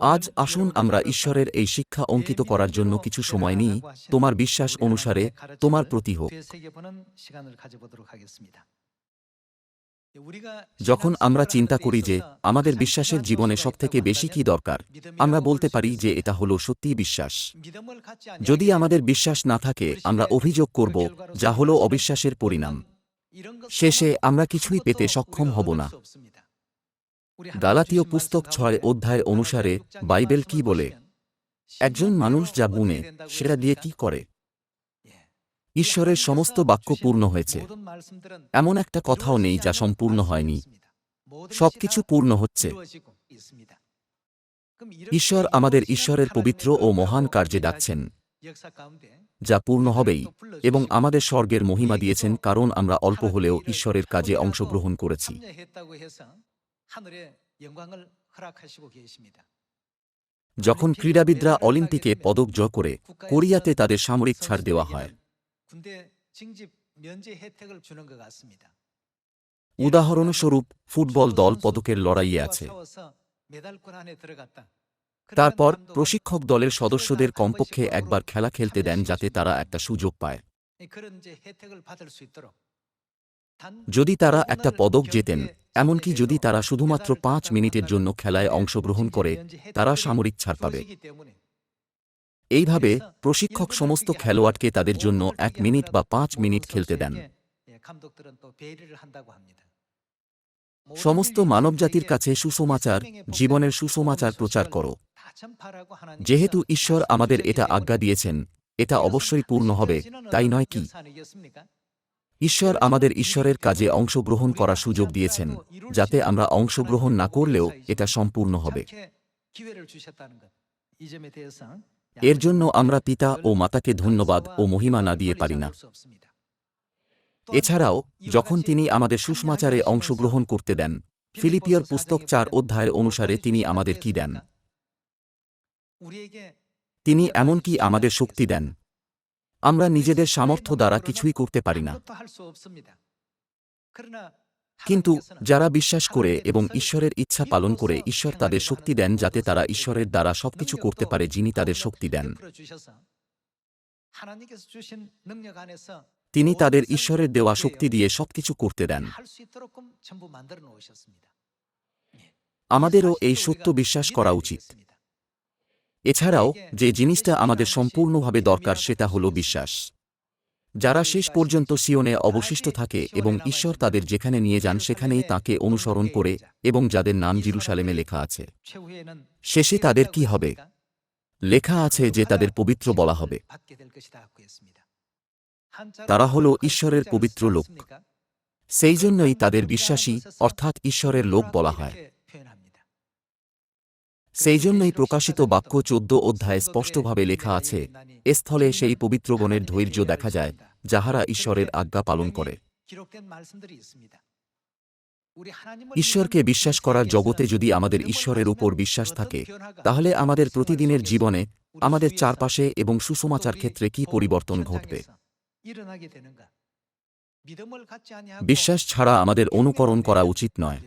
আজ আসুন আমরা ঈশ্বরের এই শিক্ষা অঙ্কিত করার জন্য কিছু সময় নিই। তোমার বিশ্বাস অনুসারে তোমার প্রতি হোক। যখন আমরা চিন্তা করি যে আমাদের বিশ্বাসের জীবনে সবথেকে বেশি কি দরকার, আমরা বলতে পারি যে এটা হলো সত্যিই বিশ্বাস। যদি আমাদের বিশ্বাস না থাকে, আমরা অভিযোগ করব যা হলো অবিশ্বাসের পরিণাম। শেষে আমরা কিছুই পেতে সক্ষম হব না। গালাতীয় পুস্তক ছয় অধ্যায় অনুসারে বাইবেল কি বলে? একজন মানুষ যা বুনে সেটা দিয়ে কি করে? ঈশ্বরের সমস্ত বাক্য পূর্ণ হয়েছে। এমন একটা কথাও নেই যা সম্পূর্ণ হয়নি। সবকিছু পূর্ণ হচ্ছে। ঈশ্বর আমাদের ঈশ্বরের পবিত্র ও মহান কার্যে ডাকছেন। যা পূর্ণ হবেই এবং আমাদের স্বর্গের মহিমা দিয়েছেন কারণ আমরা অল্প হলেও ঈশ্বরের কাজে অংশগ্রহণ করেছি। যখন ক্রীড়াবিদরা অলিম্পিকে পদক জয় করে কোরিয়াতে তাদের সামরিক ছাড় দেওয়া হয়। উদাহরণস্বরূপ ফুটবল দল পদকের লড়াইয়ে আছে। তারপর প্রশিক্ষক দলের সদস্যদের কমপক্ষে একবার খেলা খেলতে দেন যাতে তারা একটা সুযোগ পায়। যদি তারা একটা পদক জেতেন, এমনকি যদি তারা শুধুমাত্র পাঁচ মিনিটের জন্য খেলায় অংশগ্রহণ করে, তারা সামরিক ছাড় পাবে। এইভাবে প্রশিক্ষক সমস্ত খেলোয়াড়কে তাদের জন্য এক মিনিট বা পাঁচ মিনিট খেলতে দেন। সমস্ত মানবজাতির কাছে সুসমাচার, জীবনের সুসমাচার প্রচার করো। যেহেতু ঈশ্বর আমাদের এটা আজ্ঞা দিয়েছেন, এটা অবশ্যই পূর্ণ হবে, তাই নয় কি? ঈশ্বর আমাদের ঈশ্বরের কাজে অংশগ্রহণ করার সুযোগ দিয়েছেন, যাতে আমরা অংশগ্রহণ না করলেও এটা সম্পূর্ণ হবে। এর জন্য আমরা পিতা ও মাতাকে ধন্যবাদ ও মহিমা না দিয়ে পারি না। এছাড়াও, যখন তিনি আমাদের সুষমাচারে অংশগ্রহণ করতে দেন, ফিলিপিয়ার পুস্তক চার অধ্যায়ের অনুসারে তিনি আমাদের কি দেন? তিনি এমনকি আমাদের শক্তি দেন। আমরা নিজেদের সামর্থ্য দ্বারা কিছুই করতে পারি না। কিন্তু যারা বিশ্বাস করে এবং ঈশ্বরের ইচ্ছা পালন করে, ঈশ্বর তাদের শক্তি দেন যাতে তারা ঈশ্বরের দ্বারা সবকিছু করতে পারে যিনি তাদের শক্তি দেন। তিনি তাদের ঈশ্বরের দেওয়া শক্তি দিয়ে সবকিছু করতে দেন। আমাদেরও এই সত্য বিশ্বাস করা উচিত। এছাড়াও যে জিনিসটা আমাদের সম্পূর্ণভাবে দরকার সেটা হল বিশ্বাস। যারা শেষ পর্যন্ত সিয়নে অবশিষ্ট থাকে এবং ঈশ্বর তাদের যেখানে নিয়ে যান সেখানেই তাকে অনুসরণ করে এবং যাদের নাম জিরুসালেমে লেখা আছে। শেষে তাদের কি হবে? লেখা আছে যে তাদের পবিত্র বলা হবে। তারা হল ঈশ্বরের পবিত্র লোক। সেই জন্যই তাদের বিশ্বাসী অর্থাৎ ঈশ্বরের লোক বলা হয়। সেই জন্যই প্রকাশিত বাক্য চোদ্দ অধ্যায়ে স্পষ্টভাবে লেখা আছে স্থলে সেই পবিত্রগণের ধৈর্য দেখা যায়, যাহারা ঈশ্বরের আজ্ঞা পালন করে। ঈশ্বরকে বিশ্বাস করার জগতে যদি আমাদের ঈশ্বরের উপর বিশ্বাস থাকে, তাহলে আমাদের প্রতিদিনের জীবনে, আমাদের চারপাশে এবং সুসমাচার ক্ষেত্রে কি পরিবর্তন ঘটবে? বিশ্বাস ছাড়া আমাদের অনুকরণ করা উচিত নয়।